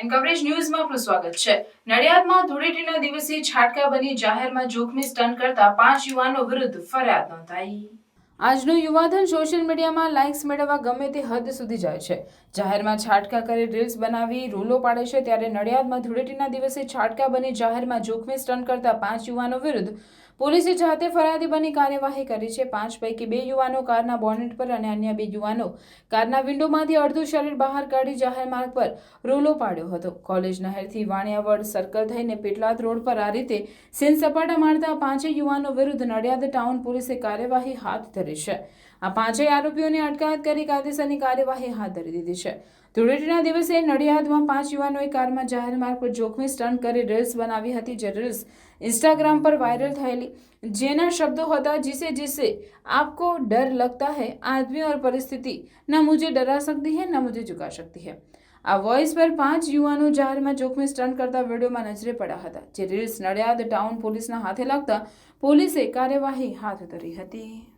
N coverage ન્યૂઝમાં આપનું સ્વાગત છે. નડિયાદમાં ધૂળેટીના દિવસે છાટકા બની જાહેરમાં જોખમી સ્ટન્ટ કરતા પાંચ યુવાનો વિરુદ્ધ ફરિયાદ નોંધાઈ. આજનું યુવાધન સોશિયલ મીડિયામાં લાઇક્સ મેળવવા ગમે તે હદ સુધી જાય છે. જાહેરમાં છાટકા કરી રીલ્સ બનાવી, રૂલો પાડે છે ત્યારે નડિયાદમાં ધૂળેટીના દિવસે છાટકા બની જાહેરમાં જોખમી સ્ટન્ટ કરતા પાંચ યુવાનો વિરુદ્ધ પોલીસે જાતે ફરિયાદી બની કાર્યવાહી કરી છે. પાંચ પૈકી બે યુવાનો કારના બોનેટ પર અને અન્ય બે યુવાનો કારના વિન્ડોમાંથી અડધું શરીર બહાર કાઢી જાહેર માર્ગ પર રોલો પાડ્યો હતો. કોલેજ નહેરથી વાણિયાવડ સર્કલ થઈને પેટલાદ રોડ પર આ રીતે સીન સપાટા મારતા પાંચેય યુવાનો વિરુદ્ધ નડિયાદ ટાઉન પોલીસે કાર્યવાહી હાથ ધરી કરી છે. આ પાંચેય આરોપીઓની અટકાયત કરી કાયદેસરની કાર્યવાહી હાથ ધરી દીધી છે. ધૂળેટીના દિવસે નડિયાદમાં પાંચ યુવાનોએ કારમાં જાહેર માર્ગ પર જોખમી સ્ટન્ટ કરી રીલ્સ બનાવી હતી જે રીલ્સ ઇન્સ્ટાગ્રામ પર વાયરલ થયેલી. જેના શબ્દો હતા, જીસે જીસે, આપકો ડર લગતા હૈ, આદમી ઓર પરિસ્થિતિ, ના મુજે ડરા સકતી હૈ, ના મુજે ચુકા સકતી હૈ. આ વોઇસ પર પાંચ યુવાનો જાહેરમાં જોખમી સ્ટન્ટ કરતા વિડીયોમાં નજરે પડ્યા હતા. જે રીલ્સ નડિયાદ ટાઉન પોલીસના હાથે લાગતા પોલીસે કાર્યવાહી હાથ ધરી હતી.